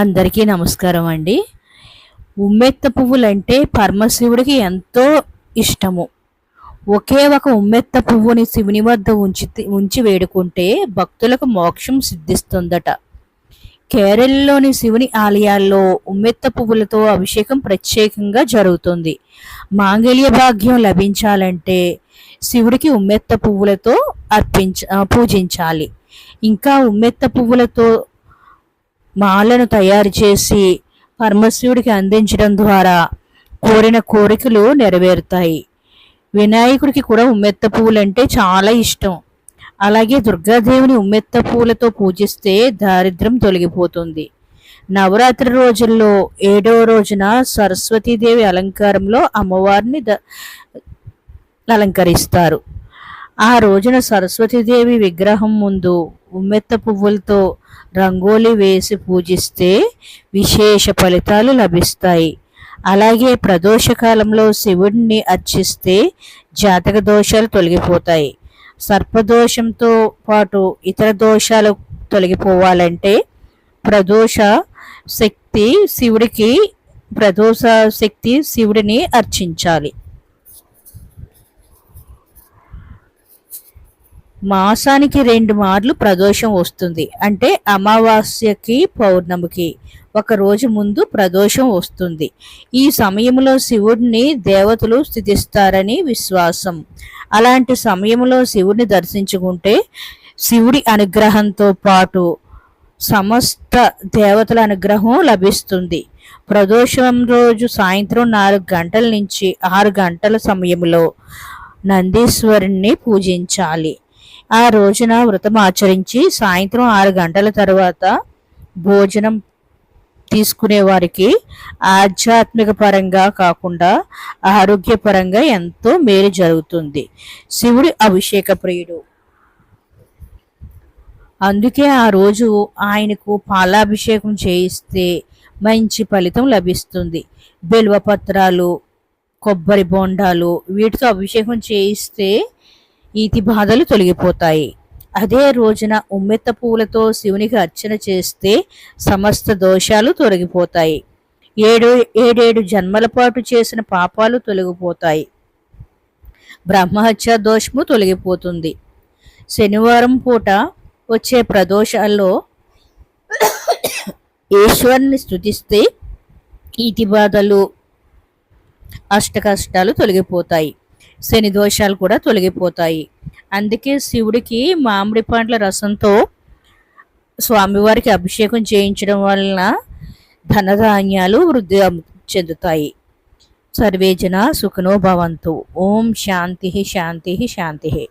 అందరికీ నమస్కారం అండి. ఉమ్మెత్త పువ్వులంటే పరమశివుడికి ఎంతో ఇష్టము. ఒకే ఒక ఉమ్మెత్త పువ్వుని శివుని వద్ద ఉంచి ఉంచి వేడుకుంటే భక్తులకు మోక్షం సిద్ధిస్తుందట. కేరళలోని శివుని ఆలయాల్లో ఉమ్మెత్త పువ్వులతో అభిషేకం ప్రత్యేకంగా జరుగుతుంది. మాంగళ్య భాగ్యం లభించాలంటే శివుడికి ఉమ్మెత్త పువ్వులతో అర్పించ పూజించాలి. ఇంకా ఉమ్మెత్త పువ్వులతో మాలను తయారు చేసి పరమశివుడికి అందించడం ద్వారా కోరిన కోరికలు నెరవేరుతాయి. వినాయకుడికి కూడా ఉమ్మెత్త పువ్వులంటే చాలా ఇష్టం. అలాగే దుర్గాదేవిని ఉమ్మెత్త పువ్వులతో పూజిస్తే దారిద్రం తొలగిపోతుంది. నవరాత్రి రోజుల్లో ఏడవ రోజున సరస్వతీదేవి అలంకారంలో అమ్మవారిని ద అలంకరిస్తారు. ఆ రోజున సరస్వతీదేవి విగ్రహం ముందు ఉమ్మెత్త పువ్వులతో రంగోలి వేసి పూజిస్తే విశేష ఫలితాలు లభిస్తాయి. అలాగే ప్రదోషకాలంలో శివుడిని అర్చిస్తే జాతక దోషాలు తొలగిపోతాయి. సర్పదోషంతో పాటు ఇతర దోషాలు తొలగిపోవాలంటే ప్రదోష శక్తి శివుడికి ప్రదోష శక్తి శివుడిని అర్చించాలి. మాసానికి రెండు మార్లు ప్రదోషం వస్తుంది. అంటే అమావాస్యకి పౌర్ణమికి ఒక రోజు ముందు ప్రదోషం వస్తుంది. ఈ సమయంలో శివుడిని దేవతలు స్థితిస్తారని విశ్వాసం. అలాంటి సమయంలో శివుడిని దర్శించుకుంటే శివుడి అనుగ్రహంతో పాటు సమస్త దేవతల అనుగ్రహం లభిస్తుంది. ప్రదోషం రోజు సాయంత్రం నాలుగు గంటల నుంచి ఆరు గంటల సమయంలో నందీశ్వరుణ్ణి పూజించాలి. ఆ రోజున వ్రతం ఆచరించి సాయంత్రం ఆరు గంటల తర్వాత భోజనం తీసుకునే వారికి ఆధ్యాత్మిక పరంగా కాకుండా ఆరోగ్యపరంగా ఎంతో మేలు జరుగుతుంది. శివుడి అభిషేక ప్రియుడు. అందుకే ఆ రోజు ఆయనకు పాలాభిషేకం చేయిస్తే మంచి ఫలితం లభిస్తుంది. పత్రాలు కొబ్బరి బొండాలు వీటితో అభిషేకం చేయిస్తే ఈతి బాధలు తొలగిపోతాయి. అదే రోజున ఉమ్మెత్త పూలతో శివునికి అర్చన చేస్తే సమస్త దోషాలు తొలగిపోతాయి. ఏడు ఏడేడు జన్మల పాటు చేసిన పాపాలు తొలగిపోతాయి. బ్రహ్మహత్య దోషము తొలగిపోతుంది. శనివారం పూట వచ్చే ప్రదోషాల్లో ఈశ్వరుని స్థుతిస్తే ఈతి బాధలు అష్టకష్టాలు తొలగిపోతాయి. శని దోషాలు కూడా తొలగిపోతాయి. అందుకే శివుడికి మామిడి పండ్ల రసంతో స్వామివారికి అభిషేకం చేయించడం వలన ధనధాన్యాలు వృద్ధి చెందుతాయి. సర్వేజన సుఖనో భవంతు. ఓం శాంతి శాంతి శాంతి.